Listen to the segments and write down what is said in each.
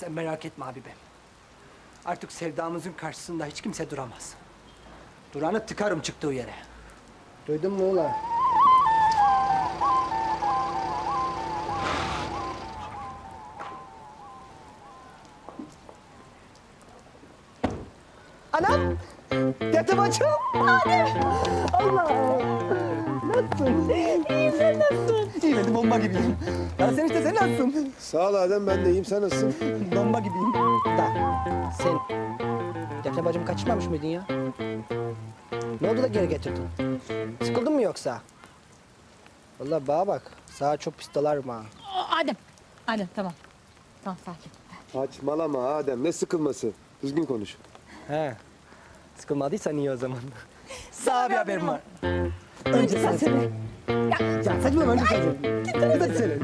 Sen merak etme abi be. Artık sevdamızın karşısında hiç kimse duramaz. Duranı tıkarım çıktığı yere. Duydun mu ulan? Anam! Dede bacım! Allah! Nasılsın? Hadi bomba gibiyim. Ya sen işte sen nasılsın? Sağ ol Adem ben de iyiyim sen nasılsın? Bomba gibiyim. Da sen Defne bacımı kaçırmamış mıydın ya? Ne oldu da geri getirdin? Sıkıldın mı yoksa? Vallahi bana bak. Sağa çok pis ha. Aa, Adem. Adem tamam. Tamam sakin. Saçmalama Adem ne sıkılması? Düzgün konuş. He. Sıkılmadıysan iyi o zaman. Sağ bir haberim var. Önce sen söyle. Ya saçmalama önce söyle. Kız hadi söyle.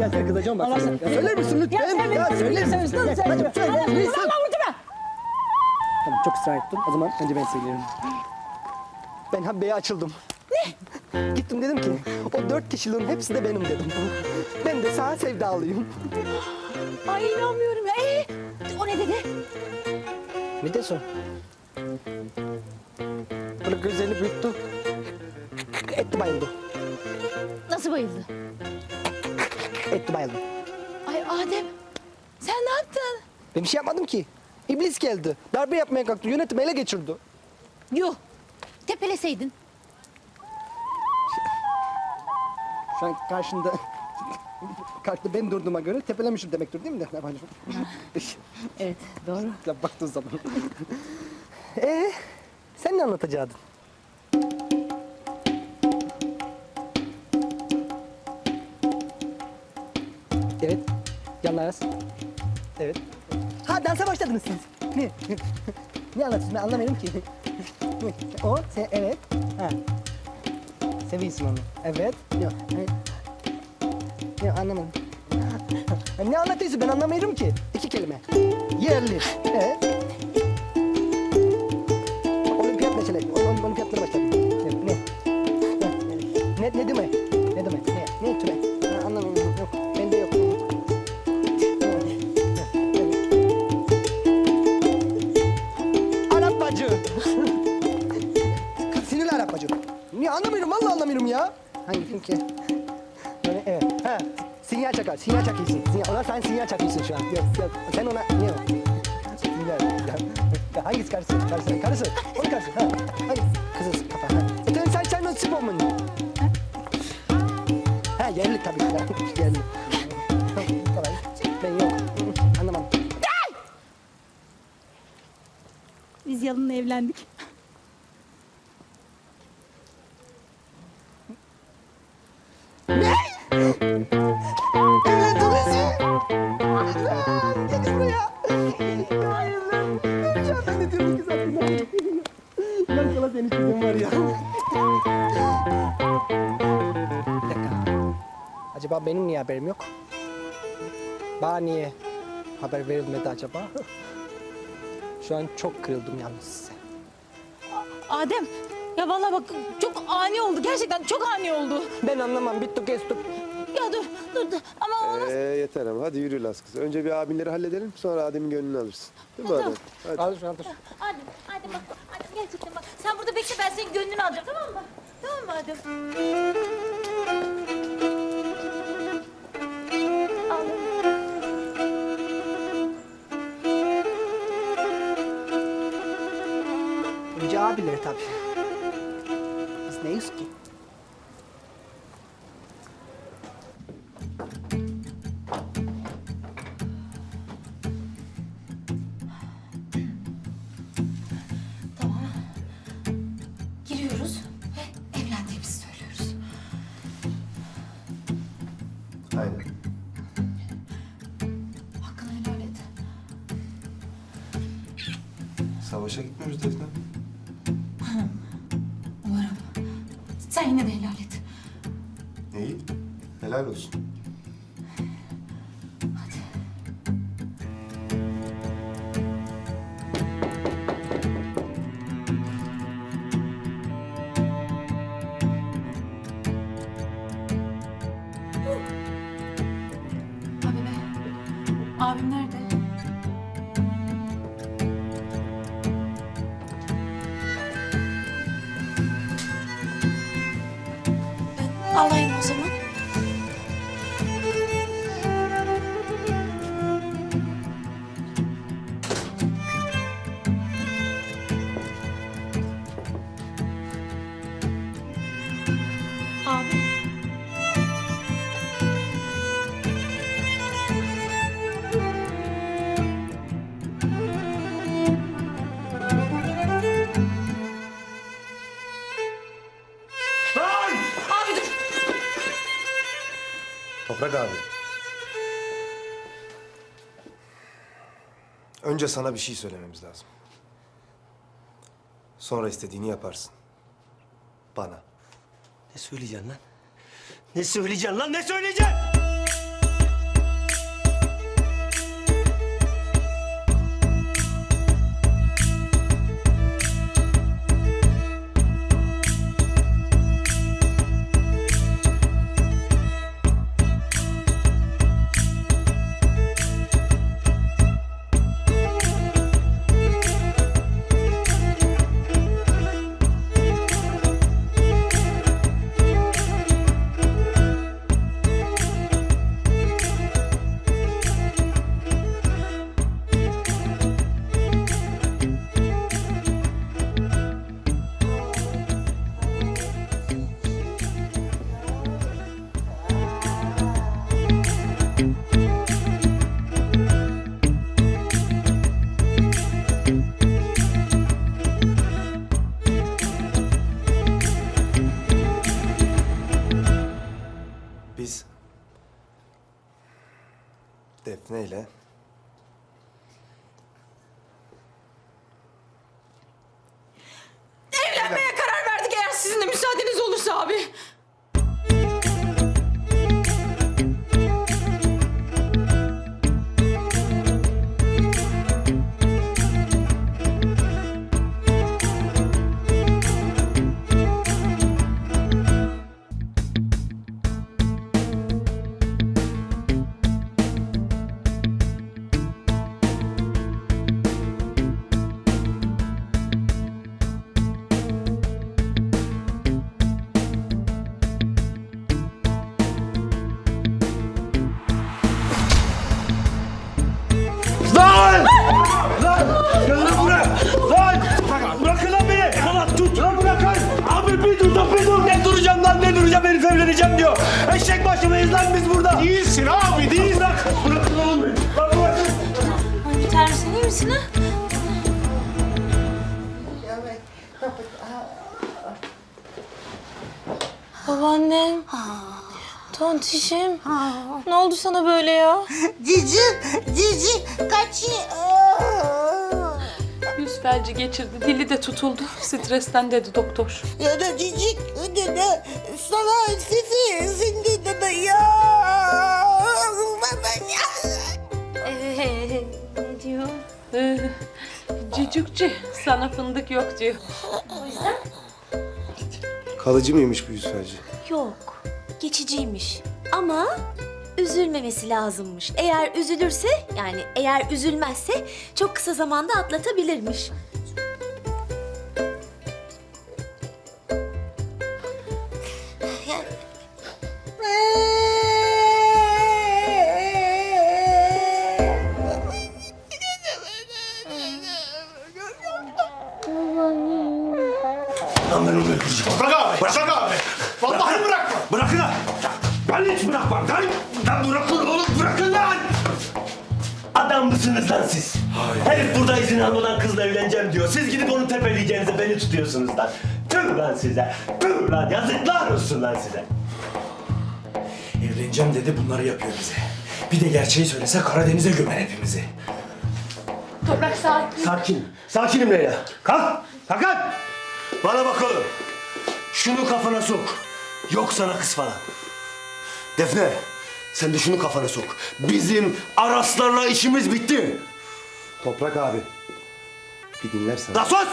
Ya sen kızacağım bak. Allah Ya söyler misin lütfen? Ya söyler misin? Nasıl Ya, söyle? bacım, söyle. Allah'ım vurdurma. Tamam çok ısrar ettin. O zaman önce ben söylüyorum. Ben Habbe'ye açıldım. Ne? Gittim dedim ki o dört kişiliğin hepsi de benim dedim. Ben de sana sevdalıyım. Ay inanmıyorum ya. Ee, o ne dedi? Ne diyorsun? Böyle gözlerini büyüttü. Etti bayıldı. Nasıl bayıldı? Etti bayıldı. Ay Adem. Sen ne yaptın? Ben bir şey yapmadım ki. İblis geldi. Darbe yapmaya kalktı. Yönetim ele geçirdi. Yuh. Tepeleseydin. Şu an karşında karşıda ben durduğuma göre tepelemişim demektir değil mi Defne bacım? Evet doğru. Ya baktığın zaman. Ee, sen ne anlatacaktın? Yanlarız. Evet. Ha dansa başladınız siz. Ne? ne anlatıyorsun ben anlamıyorum ki. o, sen, evet. Ha. Seviyorsun onu. Evet. Yok. evet. Yok anlamadım. ne anlatıyorsun ben anlamıyorum ki. İki kelime. Yerli. Evet. Hangi ki? Böyle, evet. Ha. Sinyal çakar. Sinyal çakıyorsun. Sinyal. Ona sen sinyal çakıyorsun şu an. Yok, yok. Sen ona... Niye? Sinyal. Ya, ya hangisi karısı? Karısı. Karısı. Onun karısı. Ha. Hadi. Kızız kafa. Ha. E sen sen sen nasıl olman? Ha yerli tabii. Ya, yerli. Kolay. Ben yok. Anlamadım. Biz Yalın'la evlendik. Seni çizim var ya. Bir dakika. Acaba benim niye haberim yok? Bana niye haber verilmedi acaba? Şu an çok kırıldım yalnız. Adem. Ya vallahi bak çok ani oldu. Gerçekten çok ani oldu. Ben anlamam. Bittik kestik. Ya dur dur dur. Ama olmaz. Ee, yeter ama hadi yürü Las kız. Önce bir abinleri halledelim sonra Adem'in gönlünü alırsın. Değil mi Adem? Hadi. Al şu an dur. Adem, Adem bak, gerçekten bak. Sen burada bekle ben senin gönlünü alacağım tamam mı? Tamam mı Adem? Önce abileri tabii. Biz neyiz ki? İyi. Helal olsun. Önce sana bir şey söylememiz lazım. Sonra istediğini yaparsın. Bana. Ne söyleyeceksin lan? Ne söyleyeceksin lan? Ne söyleyeceksin? Babaannem. Tontişim. Ne oldu sana böyle ya? Cici, cici kaçıyor. Yüz felci geçirdi, dili de tutuldu. Stresten dedi doktor. Ya da cici dedi sana sesi sindi dedi ya. Baba ya. ne diyor? Ee, sana fındık yok diyor. kalıcı mıymış bu yüz felci? Yok, geçiciymiş. Ama üzülmemesi lazımmış. Eğer üzülürse, yani eğer üzülmezse çok kısa zamanda atlatabilirmiş. Lan. Tüh lan size! Tüh lan yazıklar olsun lan size! Evleneceğim dedi bunları yapıyor bize. Bir de gerçeği söylese Karadeniz'e gömer hepimizi. Toprak sakin. Sakin. Sakinim Leyla. Kalk. Kalk kalk. Bana bak oğlum. Şunu kafana sok. Yok sana kız falan. Defne. Sen de şunu kafana sok. Bizim Araslarla işimiz bitti. Toprak abi. Bir dinlersen. La sus!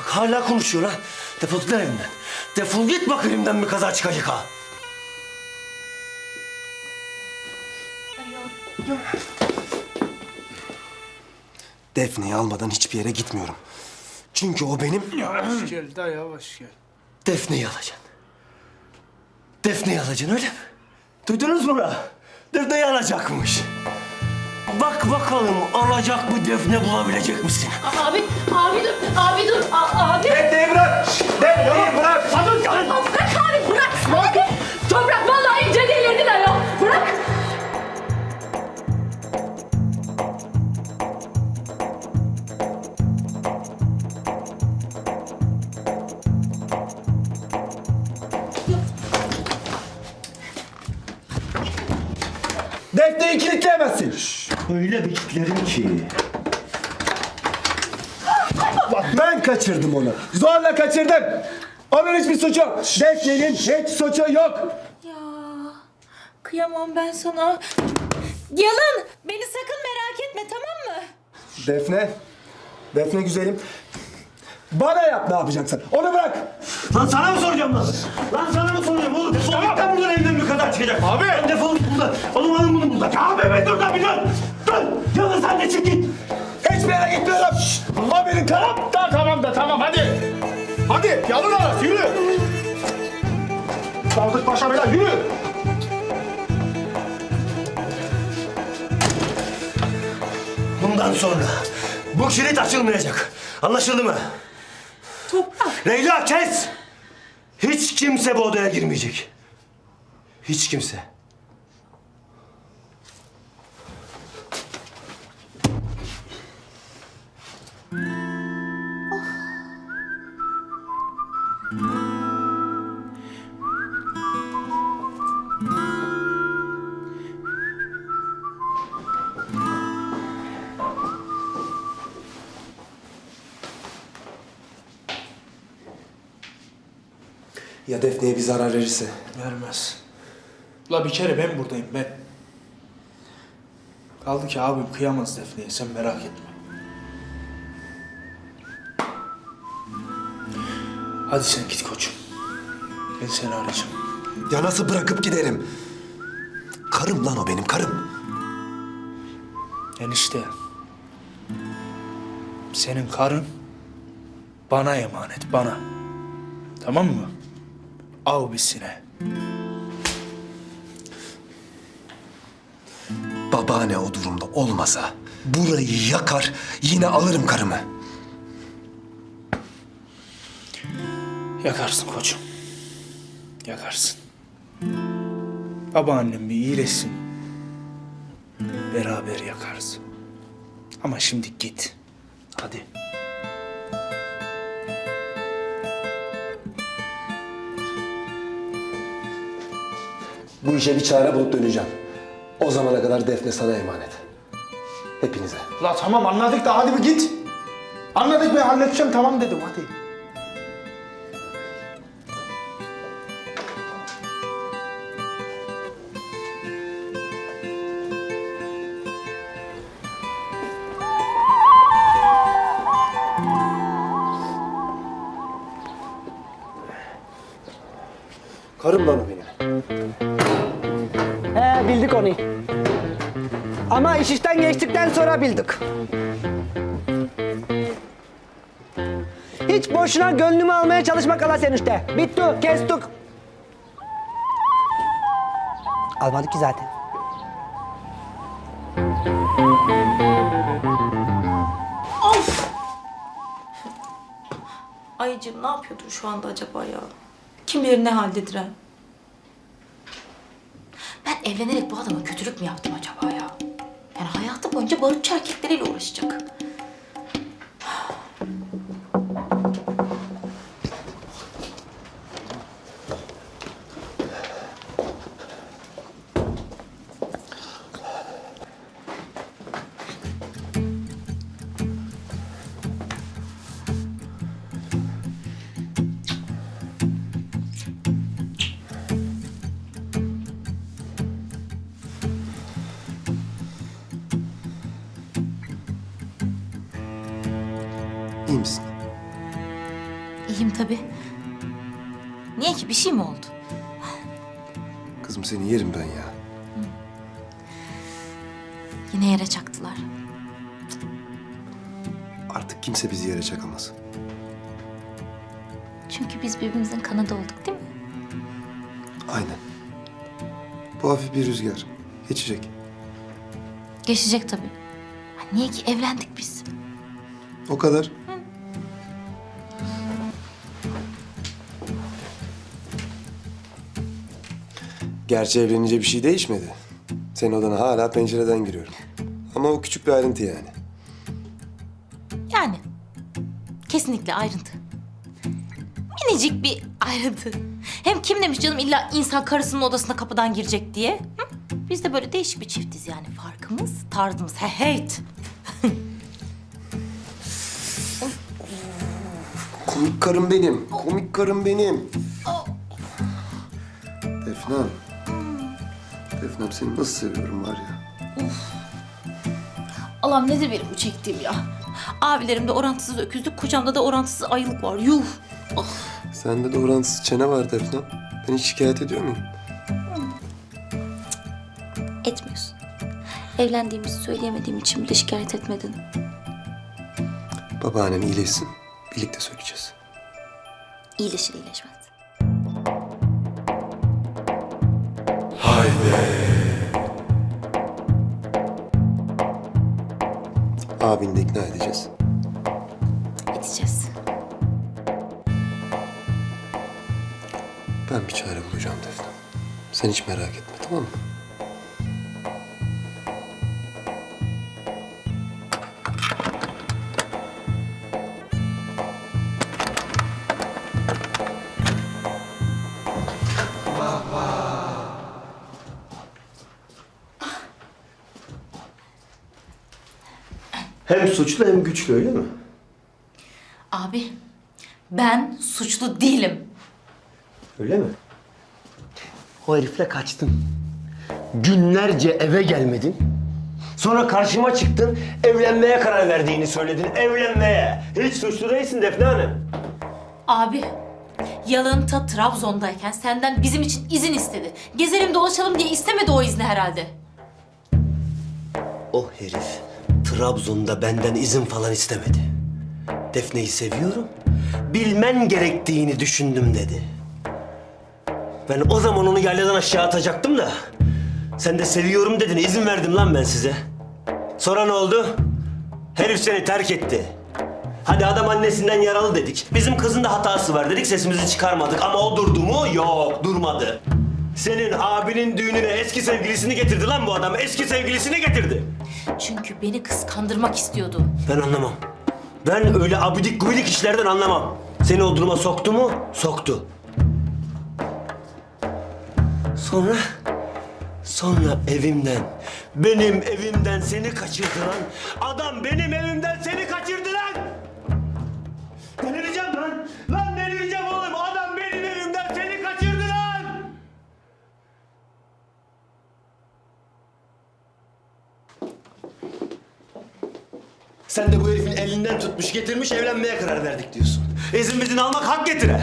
Bak hala konuşuyor lan. Defol git evimden. Defol git bak elimden bir kaza çıkacak ha. Defne'yi almadan hiçbir yere gitmiyorum. Çünkü o benim... Yavaş gel da yavaş gel. Defne'yi alacaksın. Defne'yi alacaksın öyle mi? Duydunuz mu? Defne'yi alacakmış. Bak bakalım alacak mı Defne bulabilecek misin? Abi, abi dur, abi dur, a- abi. Defne'yi bırak! Defne'yi bırak! Hadi Bırak abi, bırak. Abi, toprak vallahi iyice delirdiler ya. Bırak. Defne'yi kilitleyemezsin. Öyle bir kilitlerim ki. Bak ben kaçırdım onu. Zorla kaçırdım. Onun hiçbir suçu yok. Defne'nin hiç suçu yok. Ya kıyamam ben sana. Yalın beni sakın merak etme tamam mı? Defne. Defne güzelim. Bana yap ne yapacaksın. Onu bırak. Lan sana mı soracağım lan? Lan sana mı soracağım oğlum? Defol git lan buradan evden bir kadar çıkacak. Abi. Lan defol git buradan. Oğlum alın bunu buradan. Abi be dur lan bir dur. Dur. Yalın sen de çık git. Hiçbir yere gitmiyorum. Ama benim karım. Tamam tamam da tamam hadi. Hadi yalın arası yürü. Sadık Paşa beyler yürü. Bundan sonra bu kilit açılmayacak. Anlaşıldı mı? Toprak. Leyla kes! Hiç kimse bu odaya girmeyecek. Hiç kimse. Ya Defne'ye bir zarar verirse? Vermez. La bir kere ben buradayım ben. Kaldı ki abim kıyamaz Defne'ye sen merak etme. Hadi sen git koçum. Ben seni arayacağım. Ya nasıl bırakıp giderim? Karım lan o benim karım. Enişte. Senin karın bana emanet bana. Tamam mı? Av bisine. Babaanne o durumda olmasa burayı yakar yine alırım karımı. Yakarsın koçum. Yakarsın. Babaannem bir iyileşsin. Beraber yakarız. Ama şimdi git. Hadi. Bu işe bir çare bulup döneceğim. O zamana kadar Defne sana emanet. Hepinize. La tamam anladık da hadi bir git. Anladık ben halledeceğim tamam dedim hadi. Karım lan o bildik onu. Ama iş işten geçtikten sonra bildik. Hiç boşuna gönlümü almaya çalışma kala sen işte. Bitti, kestik. Almadık ki zaten. Ayıcığım ne yapıyordur şu anda acaba ya? Kim bilir ne haldedir ha? Evlenerek bu adama kötülük mü yaptım acaba ya? Yani hayatı boyunca barutçu erkekleriyle uğraşacak. İyi misin? İyiyim tabii. Niye ki bir şey mi oldu? Kızım seni yerim ben ya. Yine yere çaktılar. Artık kimse bizi yere çakamaz. Çünkü biz birbirimizin kanadı olduk değil mi? Aynen. Bu hafif bir rüzgar. Geçecek. Geçecek tabii. Ha, niye ki evlendik biz? O kadar. Gerçi evlenince bir şey değişmedi. Senin odana hala pencereden giriyorum. Ama o küçük bir ayrıntı yani. Yani. Kesinlikle ayrıntı. Minicik bir ayrıntı. Hem kim demiş canım illa insan karısının odasına kapıdan girecek diye? Hı? Biz de böyle değişik bir çiftiz yani farkımız, tarzımız. He heyt. Komik karım benim. Komik karım benim. Defnem. Defnem seni nasıl seviyorum var ya. Allah'ım nedir benim bu çektiğim ya? Abilerimde orantısız öküzlük, kocamda da orantısız ayılık var. Yuh. Ah. Sende de oransız çene var Defnem. Ben hiç şikayet ediyor muyum? Etmiyorsun. Evlendiğimizi söyleyemediğim için bile şikayet etmedin. Babaannen iyileşsin. Birlikte söyleyeceğiz. İyileşir iyileşmez. Abini de ikna edeceğiz. Edeceğiz. Ben bir çare bulacağım Defnem. Sen hiç merak etme tamam mı? Hem suçlu hem güçlü öyle mi? Abi, ben suçlu değilim. Öyle mi? O herifle kaçtın. Günlerce eve gelmedin. Sonra karşıma çıktın, evlenmeye karar verdiğini söyledin. Evlenmeye. Hiç suçlu değilsin Defne Hanım. Abi, Yalın ta Trabzon'dayken senden bizim için izin istedi. Gezelim dolaşalım diye istemedi o izni herhalde. O herif Trabzon'da benden izin falan istemedi. Defne'yi seviyorum, bilmen gerektiğini düşündüm dedi. Ben o zaman onu yayladan aşağı atacaktım da... ...sen de seviyorum dedin, izin verdim lan ben size. Sonra ne oldu? Herif seni terk etti. Hadi adam annesinden yaralı dedik. Bizim kızın da hatası var dedik, sesimizi çıkarmadık. Ama o durdu mu? Yok, durmadı. Senin abinin düğününe eski sevgilisini getirdi lan bu adam. Eski sevgilisini getirdi. Çünkü beni kıskandırmak istiyordu. Ben anlamam. Ben öyle abidik gubidik işlerden anlamam. Seni o duruma soktu mu? Soktu. Sonra? Sonra evimden, benim evimden seni kaçırdı lan. Adam benim evimden seni Sen de bu herifin elinden tutmuş getirmiş evlenmeye karar verdik diyorsun. İzin izin almak hak getire.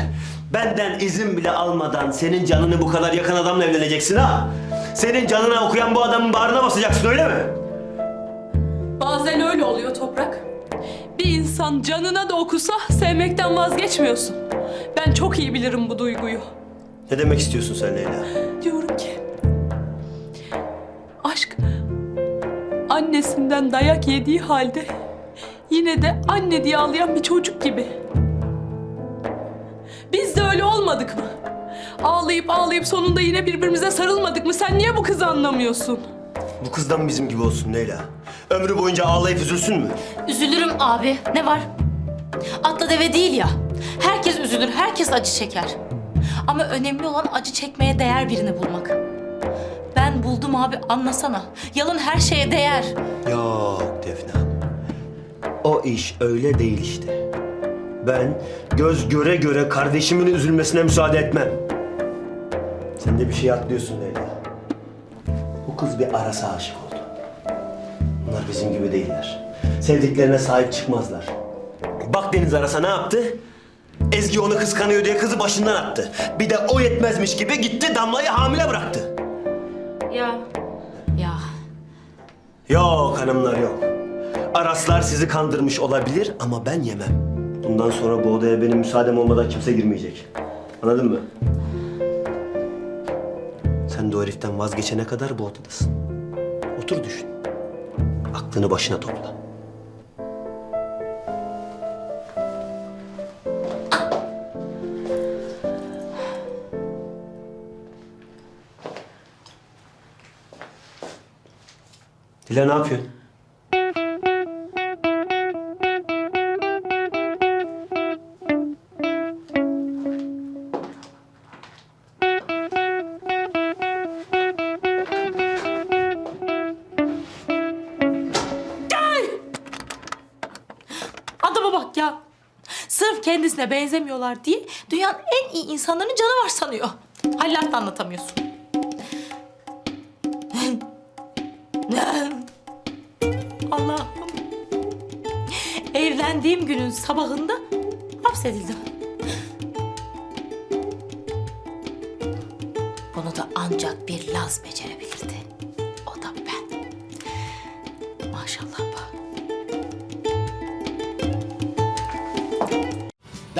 Benden izin bile almadan senin canını bu kadar yakan adamla evleneceksin ha. Senin canına okuyan bu adamın bağrına basacaksın öyle mi? Bazen öyle oluyor Toprak. Bir insan canına da okusa sevmekten vazgeçmiyorsun. Ben çok iyi bilirim bu duyguyu. Ne demek istiyorsun sen Leyla? Diyorum ki... Aşk... Annesinden dayak yediği halde... Yine de anne diye ağlayan bir çocuk gibi. Biz de öyle olmadık mı? Ağlayıp ağlayıp sonunda yine birbirimize sarılmadık mı? Sen niye bu kızı anlamıyorsun? Bu kızdan bizim gibi olsun Leyla. Ömrü boyunca ağlayıp üzülsün mü? Üzülürüm abi. Ne var? Atla deve değil ya. Herkes üzülür, herkes acı çeker. Ama önemli olan acı çekmeye değer birini bulmak. Ben buldum abi anlasana. Yalın her şeye değer. Yok Defne Hanım. O iş öyle değil işte. Ben göz göre göre kardeşimin üzülmesine müsaade etmem. Sen de bir şey atlıyorsun Leyla. Bu kız bir arasa aşık oldu. Bunlar bizim gibi değiller. Sevdiklerine sahip çıkmazlar. Bak Deniz Aras'a ne yaptı? Ezgi onu kıskanıyor diye kızı başından attı. Bir de o yetmezmiş gibi gitti Damla'yı hamile bıraktı. Ya. Ya. Yok hanımlar yok. Araslar sizi kandırmış olabilir ama ben yemem. Bundan sonra bu odaya benim müsaadem olmadan kimse girmeyecek. Anladın mı? Sen de o heriften vazgeçene kadar bu odadasın. Otur düşün. Aklını başına topla. Dila ne yapıyorsun? Kendisine benzemiyorlar diye dünyanın en iyi insanların canavar sanıyor. Hallatta anlatamıyorsun. Allah'ım. Evlendiğim günün sabahında hapsedildim. Bunu da ancak bir Laz becerebilirdi.